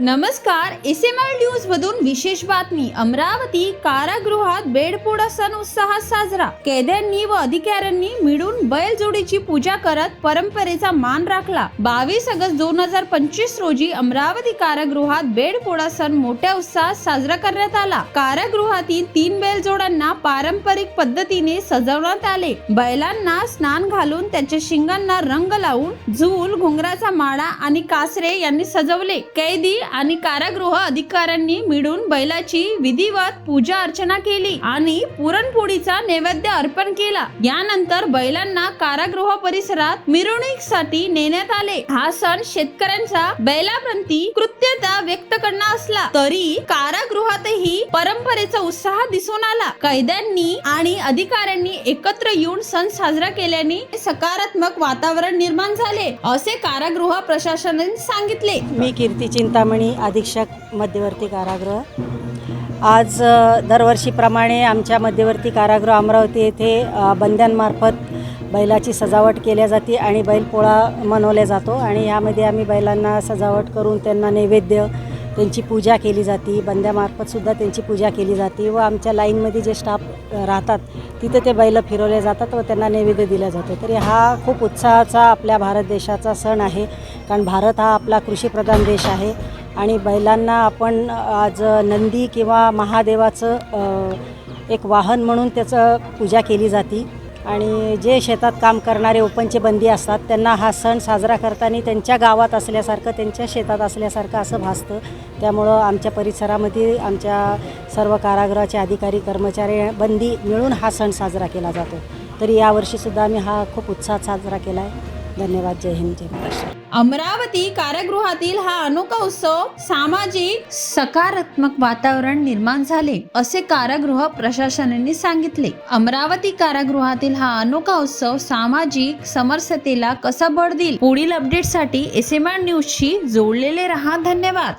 नमस्कार S M R news मधून विशेष बातमी. अमरावती कारागृहात बेडपोडा सण उत्साहात साजरा. कैद्यांनी व अधिकाऱ्यांनी मिळून बैलजोडीची पूजा करत परंपरेचा मान राखला. बावीस ऑगस्ट दोन हजार पंचवीस रोजी अमरावती कारागृहात बेडपोडा सण मोठ्या उत्साहात साजरा करण्यात आला. कारागृहातील तीन बैलजोड्यांना पारंपरिक पद्धतीने सजवण्यात आले. बैलांना स्नान घालून त्यांच्या शिंगांना रंग लावून झूल घुंगराचा माळा आणि कासरे यांनी सजवले. कैदी आणि कारागृह अधिकाऱ्यांनी मिळून बैलाची विधिवत पूजा अर्चना केली आणि पुरणपोळीचा नैवेद्य अर्पण केला. यानंतर बैलांना कारागृह परिसरात मिरवणुकीसाठी नेण्यात आले. हा सण शेतकऱ्यांचा बैलाप्रती कृत्यता व्यक्त करणं असला तरी कारागृहातही परंपरेचा उत्साह दिसून आला. कैद्यांनी आणि अधिकाऱ्यांनी एकत्र येऊन सण साजरा केल्याने सकारात्मक वातावरण निर्माण झाले असे कारागृह प्रशासनाने सांगितले. मी कीर्ती चिंतामणी. अधीक्षक मध्यवर्ती कारागृह. आज दरवर्षीप्रमाणे आमच्या मध्यवर्ती कारागृह अमरावती येथे बंद्यांमार्फत बैलाची सजावट केल्या जाते आणि बैलपोळा मनवल्या जातो आणि यामध्ये आम्ही बैलांना सजावट करून त्यांना नैवेद्य त्यांची पूजा केली जाते. बंद्यामार्फतसुद्धा त्यांची पूजा केली जाते व आमच्या लाईनमध्ये जे स्टाफ राहतात तिथे ते बैल फिरवले जातात व त्यांना नैवेद्य दिला जातो. तरी हा खूप उत्साहाचा आपल्या भारत देशाचा सण आहे कारण भारत हा आपला कृषीप्रधान देश आहे. आणि बैलांना आपण आज नंदी किंवा महादेवाचं एक वाहन म्हणून त्याचं पूजा केली जाते. आणि जे शेतात काम करणारे ओपनचे बंदी असतात त्यांना हा सण साजरा करताना त्यांच्या गावात असल्यासारखं त्यांच्या शेतात असल्यासारखं असं भासतं. त्यामुळं आमच्या परिसरामध्ये आमच्या सर्व कारागृहाचे अधिकारी कर्मचारी बंदी मिळून हा सण साजरा केला जातो. तरी यावर्षीसुद्धा आम्ही हा खूप उत्साहात साजरा केला आहे धन्यवाद. जय हिंद जय महाराष्ट्र. अमरावती कारागृहातील हा अनोखा उत्सव सामाजिक सकारात्मक वातावरण निर्माण झाले असे कारागृह प्रशासनाने सांगितले. अमरावती कारागृहातील हा अनोखा उत्सव सामाजिक समरसतेला कसा बळ देईल? पुढील अपडेटसाठी एस एम आर न्यूजशी जोडलेले रहा. धन्यवाद.